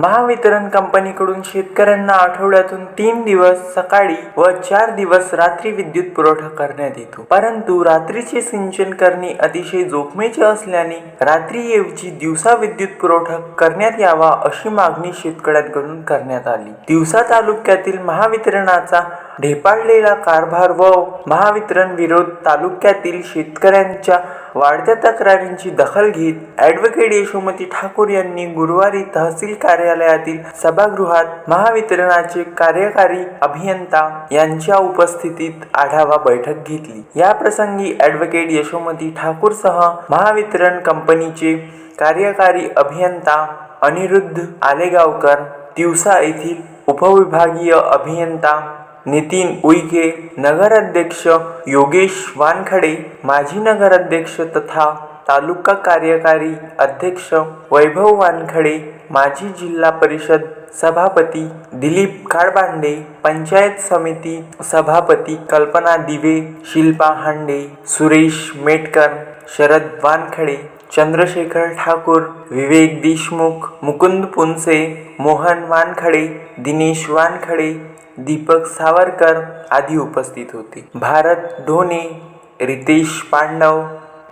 महावितरण कंपनीकडून शेतकऱ्यांना आठवड्यातून तीन दिवस सकाळी व चार दिवस रात्री विद्युत पुरवठा करण्यात येतो. परंतु रात्रीचे सिंचन करणे अतिशय जोखमीचे असल्याने रात्रीऐवजी दिवसा विद्युत पुरवठा करण्यात यावा अशी मागणी शेतकऱ्यांकडून करण्यात आली. दिवसा तालुक्यातील महावितरणाचा ढेपाळलेला कारभार व महावितरण विरोध तालुक्यातील शेतकऱ्यांच्या वाढत्या तक्रारींची दखल घेत ॲडव्होकेट यशोमती ठाकूर यांनी गुरुवारी तहसील कार्यालयातील सभागृहात महावितरणाचे कार्यकारी अभियंता यांच्या उपस्थितीत आढावा बैठक घेतली. या प्रसंगी ॲडव्होकेट यशोमती ठाकूरसह महावितरण कंपनीचे कार्यकारी अभियंता अनिरुद्ध आलेगावकर दिवसा येथील उपविभागीय अभियंता नितीन उईके नगराध्यक्ष योगेश वानखडे माजी नगराध्यक्ष तथा तालुका कार्यकारी अध्यक्ष वैभव वानखडे माजी जिल्हा परिषद सभापती दिलीप काळबांडे पंचायत समिती सभापती कल्पना दिवे शिल्पा हांडे सुरेश मेटकर शरद वानखडे चंद्रशेखर ठाकूर विवेक देशमुख मुकुंद पुनसे मोहन वानखडे दिनेश वानखडे दीपक सावरकर आदी उपस्थित होते. भारत ढोणे रितेश पांडव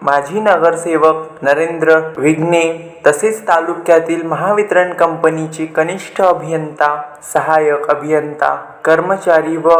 माजी नगरसेवक नरेंद्र विघ्ने तसेच तालुक्यातील महावितरण कंपनीचे कनिष्ठ अभियंता सहाय्यक अभियंता कर्मचारी व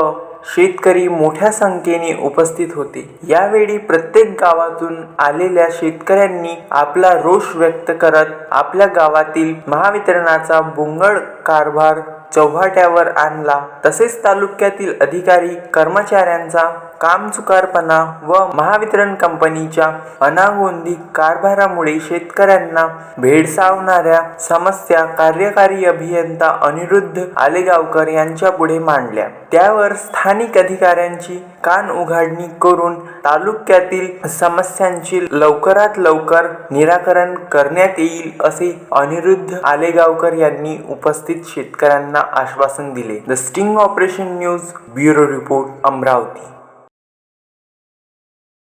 शेतकरी मोठ्या संख्येने उपस्थित होते. यावेळी प्रत्येक गावातून आलेल्या शेतकऱ्यांनी आपला रोष व्यक्त करत आपल्या गावातील महावितरणाचा बोंगळ कारभार चव्हाट्यावर आणला. तसेच तालुक्यातील अधिकारी कर्मचाऱ्यांचा कामचुकारपणा व महावितरण कंपनीच्या अनागोंदी कारभारामुळे शेतकऱ्यांना भेडसावणाऱ्या समस्या कार्यकारी अभियंता अनिरुद्ध आलेगावकर यांच्या पुढे मांडल्या. त्यावर स्थानिक अधिकाऱ्यांची कान उघाडणी करून तालुक्यातील समस्यांचे लवकरात लवकर निराकरण करण्यात येईल असे अनिरुद्ध आलेगावकर यांनी उपस्थित शेतकऱ्यांना आश्वासन दिले. The sting operation news bureau report Amravati.